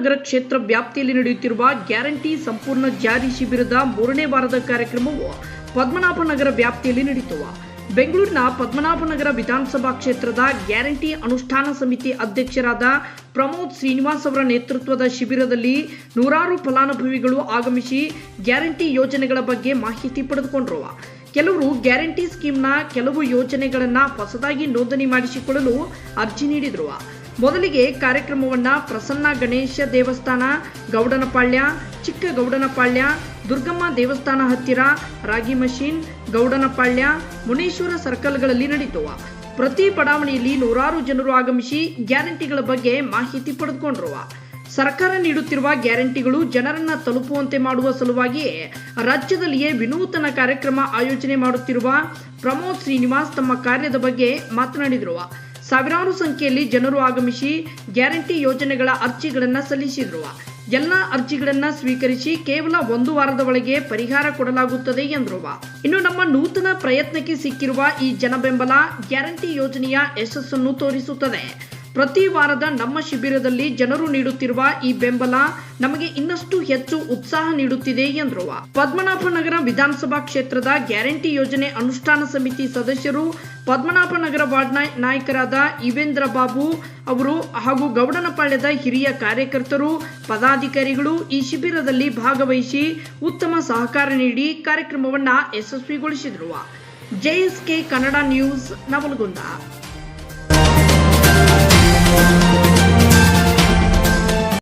ನಗರ ಕ್ಷೇತ್ರ ವ್ಯಾಪ್ತಿಯಲ್ಲಿ ನಡೆಯುತ್ತಿರುವ ಗ್ಯಾರಂಟಿ ಸಂಪೂರ್ಣ ಜಾರಿ ಶಿಬಿರದ ಮೂರನೇ ವಾರದ ಕಾರ್ಯಕ್ರಮವು ಪದ್ಮನಾಭನಗರ ವ್ಯಾಪ್ತಿಯಲ್ಲಿ ನಡೆಯಿತು ಬೆಂಗಳೂರಿನ ಪದ್ಮನಾಭನಗರ ವಿಧಾನಸಭಾ ಕ್ಷೇತ್ರದ ಗ್ಯಾರಂಟಿ ಅನುಷ್ಠಾನ ಸಮಿತಿ ಅಧ್ಯಕ್ಷರಾದ ಪ್ರಮೋದ್ ಶ್ರೀನಿವಾಸ್ ಅವರ ನೇತೃತ್ವದ ಶಿಬಿರದಲ್ಲಿ ನೂರಾರು ಫಲಾನುಭವಿಗಳು ಆಗಮಿಸಿ ಗ್ಯಾರಂಟಿ ಯೋಜನೆಗಳ ಬಗ್ಗೆ ಮಾಹಿತಿ ಪಡೆದುಕೊಂಡರು. ಕೆಲವರು ಗ್ಯಾರಂಟಿ ಸ್ಕೀಮ್ನ ಕೆಲವು ಯೋಜನೆಗಳನ್ನು ಹೊಸದಾಗಿ ನೋಂದಣಿ ಮಾಡಿಸಿಕೊಳ್ಳಲು ಅರ್ಜಿ ನೀಡಿದರು. ಮೊದಲಿಗೆ ಕಾರ್ಯಕ್ರಮವನ್ನು ಪ್ರಸನ್ನ ಗಣೇಶ ದೇವಸ್ಥಾನ, ಗೌಡನಪಾಳ್ಯ ಚಿಕ್ಕ ಗೌಡನಪಾಳ್ಯ ದುರ್ಗಮ್ಮ ದೇವಸ್ಥಾನ ಹತ್ತಿರ, ರಾಗಿ ಮಷೀನ್, ಗೌಡನಪಾಳ್ಯ, ಮುನೇಶ್ವರ ಸರ್ಕಲ್ಗಳಲ್ಲಿ ನಡೆಯಿತು ಪ್ರತಿ ಬಡಾವಣೆಯಲ್ಲಿ ನೂರಾರು ಜನರು ಆಗಮಿಸಿ ಗ್ಯಾರಂಟಿಗಳ ಬಗ್ಗೆ ಮಾಹಿತಿ ಪಡೆದುಕೊಂಡ್ರು. ಸರ್ಕಾರ ನೀಡುತ್ತಿರುವ ಗ್ಯಾರಂಟಿಗಳು ಜನರನ್ನ ತಲುಪುವಂತೆ ಮಾಡುವ ಸಲುವಾಗಿಯೇ ರಾಜ್ಯದಲ್ಲಿಯೇ ವಿನೂತನ ಕಾರ್ಯಕ್ರಮ ಆಯೋಜನೆ ಮಾಡುತ್ತಿರುವ ಪ್ರಮೋದ್ ಶ್ರೀನಿವಾಸ್ ತಮ್ಮ ಕಾರ್ಯದ ಬಗ್ಗೆ ಮಾತನಾಡಿದರು. ಸಾವಿರಾರು ಸಂಖ್ಯೆಯಲ್ಲಿ ಜನರು ಆಗಮಿಸಿ ಗ್ಯಾರಂಟಿ ಯೋಜನೆಗಳ ಅರ್ಜಿಗಳನ್ನು ಸಲ್ಲಿಸಿದ್ರು ಎಲ್ಲ ಅರ್ಜಿಗಳನ್ನ ಸ್ವೀಕರಿಸಿ ಕೇವಲ ಒಂದು ವಾರದ ಒಳಗೆ ಪರಿಹಾರ ಕೊಡಲಾಗುತ್ತದೆ ಎಂದರು. ಇನ್ನು ನಮ್ಮ ನೂತನ ಪ್ರಯತ್ನಕ್ಕೆ ಸಿಕ್ಕಿರುವ ಈ ಜನಬೆಂಬಲ ಗ್ಯಾರಂಟಿ ಯೋಜನೆಯ ಯಶಸ್ಸನ್ನು ತೋರಿಸುತ್ತದೆ. ಪ್ರತಿ ವಾರದ ನಮ್ಮ ಶಿಬಿರದಲ್ಲಿ ಜನರು ನೀಡುತ್ತಿರುವ ಈ ಬೆಂಬಲ ನಮಗೆ ಇನ್ನಷ್ಟು ಹೆಚ್ಚು ಉತ್ಸಾಹ ನೀಡುತ್ತಿದೆ ಎಂದರು. ಪದ್ಮನಾಭನಗರ ವಿಧಾನಸಭಾ ಕ್ಷೇತ್ರದ ಗ್ಯಾರಂಟಿ ಯೋಜನೆ ಅನುಷ್ಠಾನ ಸಮಿತಿ ಸದಸ್ಯರು ಪದ್ಮನಾಭನಗರ ವಾರ್ಡ್ ನಾಯಕರಾದ ಇವೇಂದ್ರ ಬಾಬು ಅವರು ಹಾಗೂ ಗೌಡನಪಾಳ್ಯದ ಹಿರಿಯ ಕಾರ್ಯಕರ್ತರು, ಪದಾಧಿಕಾರಿಗಳು ಈ ಶಿಬಿರದಲ್ಲಿ ಭಾಗವಹಿಸಿ ಉತ್ತಮ ಸಹಕಾರ ನೀಡಿ ಕಾರ್ಯಕ್ರಮವನ್ನು ಯಶಸ್ವಿಗೊಳಿಸಿದರು. JSK Kannada news Navalgund.